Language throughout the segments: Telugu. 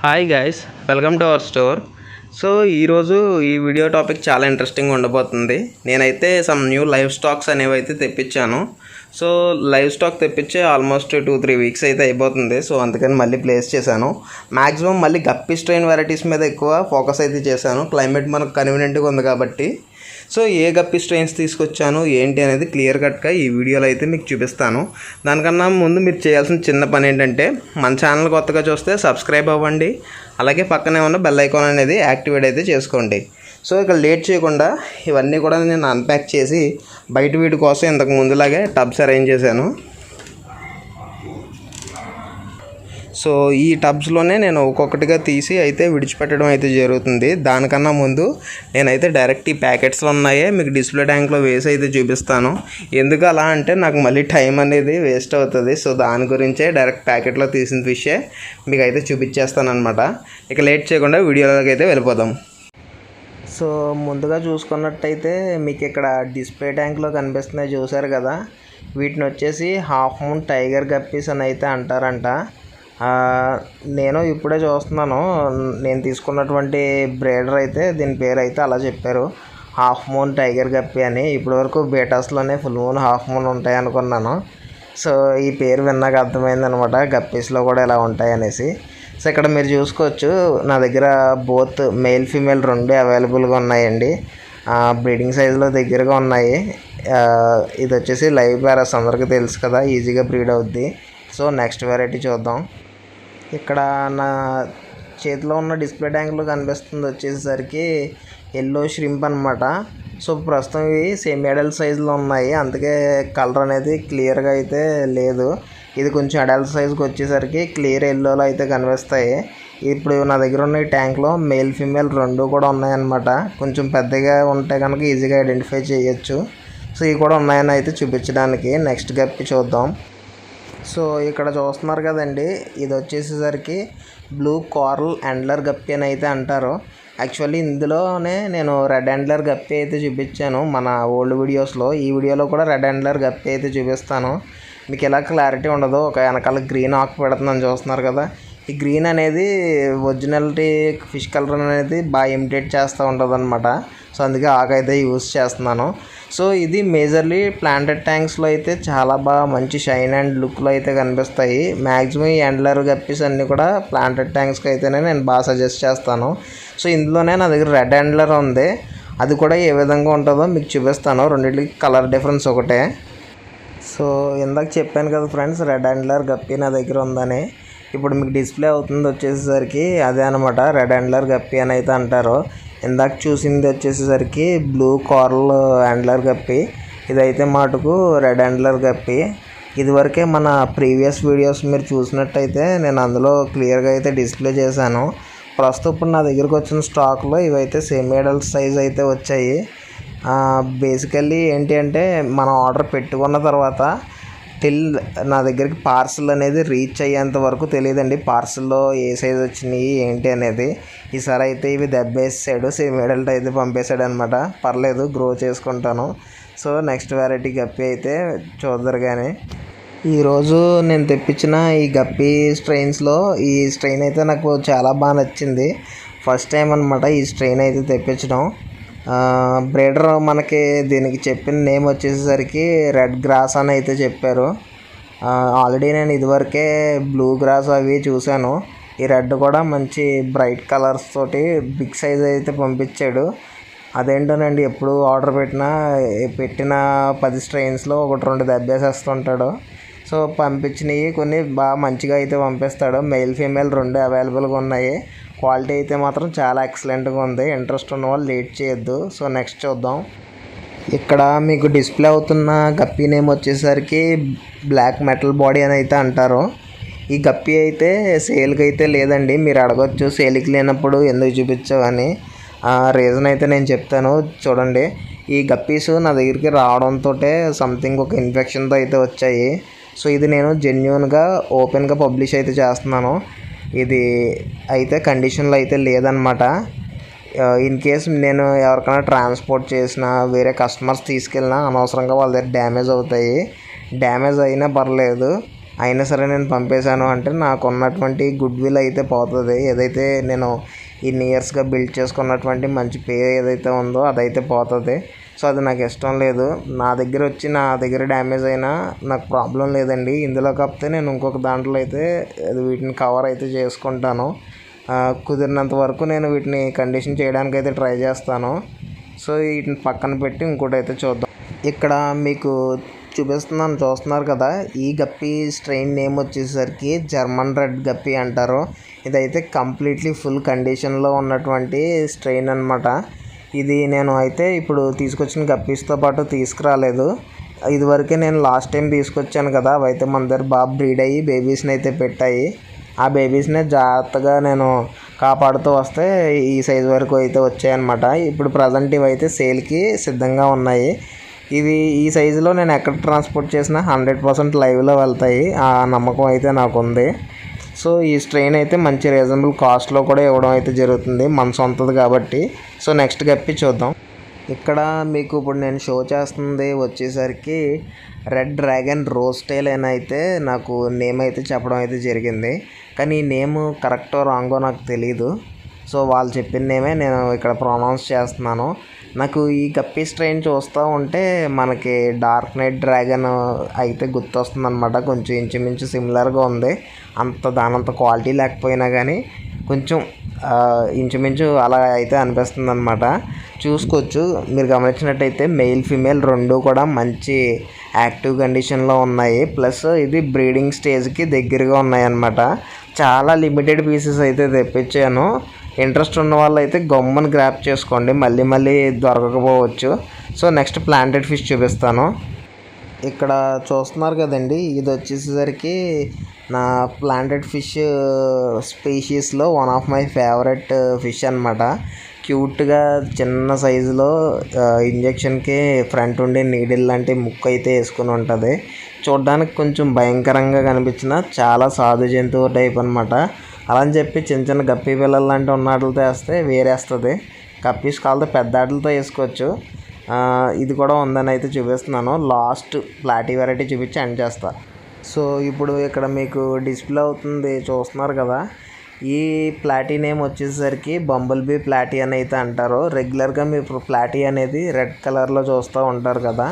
Hi guys welcome to our store so ఈరోజు ఈ వీడియో టాపిక్ చాలా ఇంట్రెస్టింగ్ ఉండబోతుంది. నేనైతే సమ్ న్యూ లైవ్ స్టాక్స్ అనేవి అయితే తెప్పించాను. సో లైవ్ స్టాక్ తెప్పించి ఆల్మోస్ట్ టూ త్రీ వీక్స్ అయితే అయిపోతుంది. సో అందుకని మళ్ళీ ప్లేస్ చేశాను. మ్యాక్సిమం మళ్ళీ గప్పి స్ట్రెయిన్ వెరైటీస్ మీద ఎక్కువ ఫోకస్ అయితే చేశాను. క్లైమేట్ మనకు కన్వీనియంట్గా ఉంది కాబట్టి. సో ఏ గప్పి స్ట్రెయిన్స్ తీసుకొచ్చాను ఏంటి అనేది క్లియర్ కట్గా ఈ వీడియోలో అయితే మీకు చూపిస్తాను. దానికన్నా ముందు మీరు చేయాల్సిన చిన్న పని ఏంటంటే మన ఛానల్ కొత్తగా చూస్తే సబ్స్క్రైబ్ అవ్వండి. అలాగే పక్కనే ఉన్న బెల్ ఐకాన్ అనేది యాక్టివేట్ అయితే చేసుకోండి. సో ఇక్కడ లేట్ చేయకుండా ఇవన్నీ కూడా నేను అన్ప్యాక్ చేసి బయట వీటి కోసం ఇంతకు ముందులాగే టబ్స్ అరేంజ్ చేశాను. సో ఈ టబ్స్లోనే నేను ఒక్కొక్కటిగా తీసి అయితే విడిచిపెట్టడం అయితే జరుగుతుంది. దానికన్నా ముందు నేనైతే డైరెక్ట్ ఈ ప్యాకెట్స్లో ఉన్నాయే మీకు డిస్ప్లే ట్యాంక్లో వేసి అయితే చూపిస్తాను. ఎందుకు అలా అంటే నాకు మళ్ళీ టైం అనేది వేస్ట్ అవుతుంది. సో దాని గురించే డైరెక్ట్ ప్యాకెట్లో తీసిన ఫిషే మీకు అయితే చూపించేస్తాను అనమాట ఇక లేట్ చేయకుండా వీడియోలోకి అయితే వెళ్ళిపోదాం. సో ముందుగా చూసుకున్నట్టయితే మీకు ఇక్కడ డిస్ప్లే ట్యాంక్లో కనిపిస్తున్నాయి చూసారు కదా. వీటిని వచ్చేసి హాఫ్ మూన్ టైగర్ గప్పీస్ అని అయితే అంటారంట. నేను ఇప్పుడే చూస్తున్నాను. నేను తీసుకున్నటువంటి బ్రేడర్ అయితే దీని పేరు అయితే అలా చెప్పారు. హాఫ్ మూన్ టైగర్ గప్పి అని. ఇప్పటివరకు బేటాస్లోనే ఫుల్ మూన్ హాఫ్ మూన్ ఉంటాయి అనుకున్నాను. సో ఈ పేరు విన్నాక అర్థమైంది అనమాట గప్పీస్లో కూడా ఇలా ఉంటాయి అనేసి సో ఇక్కడ మీరు చూసుకోవచ్చు నా దగ్గర బోత్ మేల్ ఫీమేల్ రెండు అవైలబుల్గా ఉన్నాయండి. బ్రీడింగ్ సైజులో దగ్గరగా ఉన్నాయి. ఇది వచ్చేసి లైవ్ ప్యారస్ అందరికీ తెలుసు కదా ఈజీగా బ్రీడ్ అవుద్ది. సో నెక్స్ట్ వెరైటీ చూద్దాం. ఇక్కడ నా చేతిలో ఉన్న డిస్ప్లే ట్యాంక్లో కనిపిస్తుంది వచ్చేసరికి ఎల్లో షింప్ అనమాట సో ప్రస్తుతం ఇవి సేమ్ ఎడల్ సైజులో ఉన్నాయి అందుకే కలర్ అనేది క్లియర్గా అయితే లేదు. ఇది కొంచెం అడల్ట్ సైజ్కి వచ్చేసరికి క్లియర్ ఎల్లోలో అయితే కనిపిస్తాయి. ఇప్పుడు నా దగ్గర ఉన్న ఈ ట్యాంక్లో మేల్ ఫీమేల్ రెండు కూడా ఉన్నాయన్నమాట. కొంచెం పెద్దగా ఉంటే కనుక ఈజీగా ఐడెంటిఫై చేయొచ్చు. సో ఇవి కూడా ఉన్నాయని అయితే చూపించడానికి నెక్స్ట్ గప్పి చూద్దాం. సో ఇక్కడ చూస్తున్నారు కదండి ఇది వచ్చేసేసరికి బ్లూ కార్ల్ ఎండ్లర్ గప్పి అని అయితే అంటారు. యాక్చువల్లీ ఇందులోనే నేను రెడ్ ఎండ్లర్ గప్పి అయితే చూపించాను. మన ఓల్డ్ వీడియోస్లో ఈ వీడియోలో కూడా రెడ్ ఎండ్లర్ గప్పి అయితే చూపిస్తాను. మీకు ఎలా క్లారిటీ ఉండదు ఒక వెనకాల గ్రీన్ ఆకు పెడుతుందని చూస్తున్నారు కదా. ఈ గ్రీన్ అనేది ఒరిజినాలిటీ ఫిష్ కలర్ అనేది బాగా ఇమిటేట్ చేస్తూ ఉంటుంది అనమాట సో అందుకే ఆకు అయితే యూస్ చేస్తున్నాను. సో ఇది మేజర్లీ ప్లాంటెడ్ ట్యాంక్స్లో అయితే చాలా బాగా మంచి షైన్ అండ్ లుక్లో అయితే కనిపిస్తాయి. మ్యాక్సిమం ఈ ఎండ్లర్ గప్పీస్ అన్నీ కూడా ప్లాంటెడ్ ట్యాంక్స్కి అయితేనే నేను బాగా సజెస్ట్ చేస్తాను. సో ఇందులోనే నా దగ్గర రెడ్ ఎండ్లర్ ఉంది. అది కూడా ఏ విధంగా ఉంటుందో మీకు చూపిస్తాను. రెండింటికి కలర్ డిఫరెన్స్ ఒకటే. సో ఇందాక చెప్పాను కదా ఫ్రెండ్స్ రెడ్ హ్యాండ్లర్ గప్పి నా దగ్గర ఉందని. ఇప్పుడు మీకు డిస్ప్లే అవుతుంది వచ్చేసరికి అదే అనమాట రెడ్ హ్యాండ్లర్ గప్పి అని అయితే అంటారు. ఇందాక చూసింది వచ్చేసరికి బ్లూ కార్ల్ హ్యాండ్లర్ గప్పి ఇదైతే మాటుకు రెడ్ హ్యాండ్లర్ గప్పి ఇదివరకే మన ప్రీవియస్ వీడియోస్ మీరు చూసినట్టయితే నేను అందులో క్లియర్గా అయితే డిస్ప్లే చేశాను. ప్రస్తుతం ఇప్పుడు నా దగ్గరకు వచ్చిన స్టాక్లో ఇవైతే సెమీ అడల్ట్ సైజ్ అయితే వచ్చాయి. బేసికల్లీ ఏంటి అంటే మనం ఆర్డర్ పెట్టుకున్న తర్వాత టిల్ నా దగ్గరికి పార్సల్ అనేది రీచ్ అయ్యేంత వరకు తెలియదండి. పార్సల్లో ఏ సైజ్ వచ్చినాయి ఏంటి అనేది. ఈసారి అయితే ఇవి దెబ్బేసాడు సేమ్ ఎడల్ట్ అయితే పంపేశాడు అనమాట పర్లేదు గ్రో చేసుకుంటాను. సో నెక్స్ట్ వెరైటీ గప్పి అయితే చూద్దరు కానీ ఈరోజు నేను తెప్పించిన ఈ గప్పి స్ట్రెయిన్స్లో ఈ స్ట్రెయిన్ అయితే నాకు చాలా బాగా నచ్చింది. ఫస్ట్ టైం అనమాట ఈ స్ట్రెయిన్ అయితే తెప్పించడం. బ్రేడర్ మనకి దీనికి చెప్పిన నేమ్ వచ్చేసరికి రెడ్ గ్రాస్ అని అయితే చెప్పారు. ఆల్రెడీ నేను ఇదివరకే బ్లూ గ్రాస్ అవి చూశాను. ఈ రెడ్ కూడా మంచి బ్రైట్ కలర్స్ తోటి బిగ్ సైజ్ అయితే పంపించాడు. అదేంటోనండి ఎప్పుడు ఆర్డర్ పెట్టినా పెట్టిన పది స్ట్రెయిన్స్లో ఒకటి రెండు దెబ్బేసేస్తుంటాడు. సో పంపించినవి కొన్ని బాగా మంచిగా అయితే పంపిస్తాడు. మెయిల్ ఫీమేల్ రెండు అవైలబుల్గా ఉన్నాయి. క్వాలిటీ అయితే మాత్రం చాలా ఎక్సలెంట్గా ఉంది. ఇంట్రెస్ట్ ఉన్న వాళ్ళు లేట్ చేయొద్దు. సో నెక్స్ట్ చూద్దాం. ఇక్కడ మీకు డిస్ప్లే అవుతున్న గప్పి నేమ్ వచ్చేసరికి బ్లాక్ మెటల్ బాడీ అని అయితే అంటారు. ఈ గప్పి అయితే సేల్కి అయితే లేదండి. మీరు అడగొచ్చు. సేల్కి లేనప్పుడు ఎందుకు చూపించావు అని. రీజన్ అయితే నేను చెప్తాను. చూడండి. ఈ గప్పీస్ నా దగ్గరికి రావడంతో సంథింగ్ ఒక ఇన్ఫెక్షన్తో అయితే వచ్చాయి. సో ఇది నేను జెన్యున్గా ఓపెన్గా పబ్లిష్ అయితే చేస్తున్నాను. ఇది అయితే కండిషన్లో అయితే లేదనమాట ఇన్ కేస్ నేను ఎవరికైనా ట్రాన్స్పోర్ట్ చేసినా వేరే కస్టమర్స్ తీసుకెళ్ళినా అనవసరంగా వాళ్ళ దగ్గర డ్యామేజ్ అవుతాయి. డ్యామేజ్ అయినా పర్లేదు. అయినా సరే నేను పంపేశాను అంటే నాకు ఉన్నటువంటి గుడ్ విల్ అయితే పోతుంది. ఏదైతే నేను ఇన్ని ఇయర్స్గా బిల్డ్ చేసుకున్నటువంటి మంచి పేరు ఏదైతే ఉందో అదైతే పోతుంది. సో అది నాకు ఇష్టం లేదు. నా దగ్గర వచ్చి నా దగ్గర డ్యామేజ్ అయినా నాకు ప్రాబ్లం లేదండి. ఇందులో కాకపోతే నేను ఇంకొక దాంట్లో అయితే వీటిని కవర్ అయితే చేసుకుంటాను. కుదిరినంత వరకు నేను వీటిని కండిషన్ చేయడానికి అయితే ట్రై చేస్తాను. సో వీటిని పక్కన పెట్టి ఇంకోటి అయితే చూద్దాం. ఇక్కడ మీకు చూపిస్తున్నాను చూస్తున్నారు కదా? ఈ గప్పి స్ట్రెయిన్ నేమ్ వచ్చేసరికి జర్మన్ రెడ్ గప్పి అంటారు. ఇదైతే కంప్లీట్లీ ఫుల్ కండిషన్లో ఉన్నటువంటి స్ట్రెయిన్ అనమాట ఇది నేను అయితే ఇప్పుడు తీసుకొచ్చిన గప్పీస్తో పాటు తీసుకురాలేదు. ఇదివరకే నేను లాస్ట్ టైం తీసుకొచ్చాను కదా అవైతే అయితే మన దగ్గర బాగా బ్రీడ్ అయ్యి బేబీస్ని అయితే పెట్టాయి. ఆ బేబీస్ని జాగ్రత్తగా నేను కాపాడుతూ వస్తే ఈ సైజు వరకు అయితే వచ్చాయన్నమాట. ఇప్పుడు ప్రజెంట్ ఇవి అయితే సేల్కి సిద్ధంగా ఉన్నాయి. ఇవి ఈ సైజులో నేను ఎక్కడ ట్రాన్స్పోర్ట్ చేసినా హండ్రెడ్ పర్సెంట్ లైవ్లో వెళ్తాయి. ఆ నమ్మకం అయితే నాకు ఉంది సో ఈ స్ట్రెయిన్ అయితే మంచి రీజనబుల్ కాస్ట్లో కూడా ఇవ్వడం అయితే జరుగుతుంది. మన సొంతది కాబట్టి. సో నెక్స్ట్ గప్పి చూద్దాం. ఇక్కడ మీకు ఇప్పుడు నేను షో చేస్తుంది వచ్చేసరికి రెడ్ డ్రాగన్ రోజ్ టైల్ అని అయితే నాకు నేమ్ అయితే చెప్పడం అయితే జరిగింది. కానీ ఈ నేమ్ కరెక్టో రాంగో నాకు తెలీదు. సో వాళ్ళు చెప్పిందేమే నేను ఇక్కడ ప్రొనౌన్స్ చేస్తున్నాను. నాకు ఈ గప్పి స్ట్రెయిన్ చూస్తూ ఉంటే మనకి డార్క్ నైట్ డ్రాగన్ అయితే గుర్తొస్తుంది అనమాట కొంచెం ఇంచుమించు సిమిలర్గా ఉంది. అంత దానంత క్వాలిటీ లేకపోయినా కానీ కొంచెం ఇంచుమించు అలా అయితే అనిపిస్తుంది అనమాట చూసుకోవచ్చు. మీరు గమనించినట్టయితే మెయిల్ ఫీమేల్ రెండు కూడా మంచి యాక్టివ్ కండిషన్లో ఉన్నాయి. ప్లస్ ఇది బ్రీడింగ్ స్టేజ్కి దగ్గరగా ఉన్నాయి అన్నమాట చాలా లిమిటెడ్ పీసెస్ అయితే తెప్పించాను. ఇంట్రెస్ట్ ఉన్న వాళ్ళు అయితే గమ్మని గ్రాప్ చేసుకోండి. మళ్ళీ మళ్ళీ దొరకకపోవచ్చు. సో నెక్స్ట్ ప్లాంటెడ్ ఫిష్ చూపిస్తాను. ఇక్కడ చూస్తున్నారు కదండి ఇది వచ్చేసరికి నా planted fish స్పీషీస్లో one of my favourite fish అనమాట క్యూట్గా చిన్న సైజులో ఇంజెక్షన్కి ఫ్రంట్ ఉండే నీడిల్ లాంటి ముక్కు అయితే వేసుకుని ఉంటుంది. చూడడానికి కొంచెం భయంకరంగా కనిపించిన చాలా సాధు జంతువు టైప్ అనమాట అలా అని చెప్పి చిన్న చిన్న గప్పి పిల్లలు లాంటి ఉన్న వాటితో వేస్తే వేరేస్తుంది. కప్పీస్ కాళ్ళతో పెద్ద ఆటలతో వేసుకోవచ్చు. ఇది కూడా ఉందని అయితే చూపిస్తున్నాను. లాస్ట్ ప్లాటీ వెరైటీ చూపించి ఎండ్ చేస్తా. సో ఇప్పుడు ఇక్కడ మీకు డిస్ప్లే అవుతుంది. చూస్తున్నారు కదా. ఈ ప్లాటీ నేమ్ వచ్చేసరికి బంబుల్ బీ ప్లాటీ అని అయితే అంటారు. రెగ్యులర్గా మీరు ప్లాటీ అనేది రెడ్ కలర్లో చూస్తూ ఉంటారు కదా.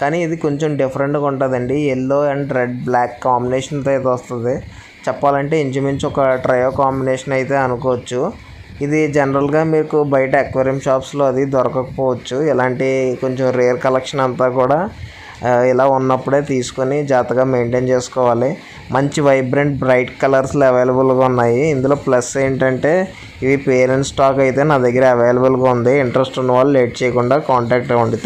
కానీ ఇది కొంచెం డిఫరెంట్గా ఉంటుందండి. ఎల్లో అండ్ రెడ్ బ్లాక్ కాంబినేషన్తో అయితే వస్తుంది. చెప్పాలంటే ఇంచుమించు ఒక ట్రయో కాంబినేషన్ అయితే అనుకోవచ్చు. ఇది జనరల్గా మీకు బయట అక్వేరియం షాప్స్లో అది దొరకకపోవచ్చు. ఇలాంటి కొంచెం రేర్ కలెక్షన్ అంతా కూడా ఇలా ఉన్నప్పుడే తీసుకొని జాగ్రత్తగా మెయింటైన్ చేసుకోవాలి. మంచి వైబ్రెంట్ బ్రైట్ కలర్స్లో అవైలబుల్గా ఉన్నాయి. ఇందులో ప్లస్ ఏంటంటే ఇవి పేరెంట్ స్టాక్ అయితే నా దగ్గర అవైలబుల్గా ఉంది. ఇంట్రెస్ట్ ఉన్న వాళ్ళు లేట్ చేయకుండా కాంటాక్ట్ అవ్వండి.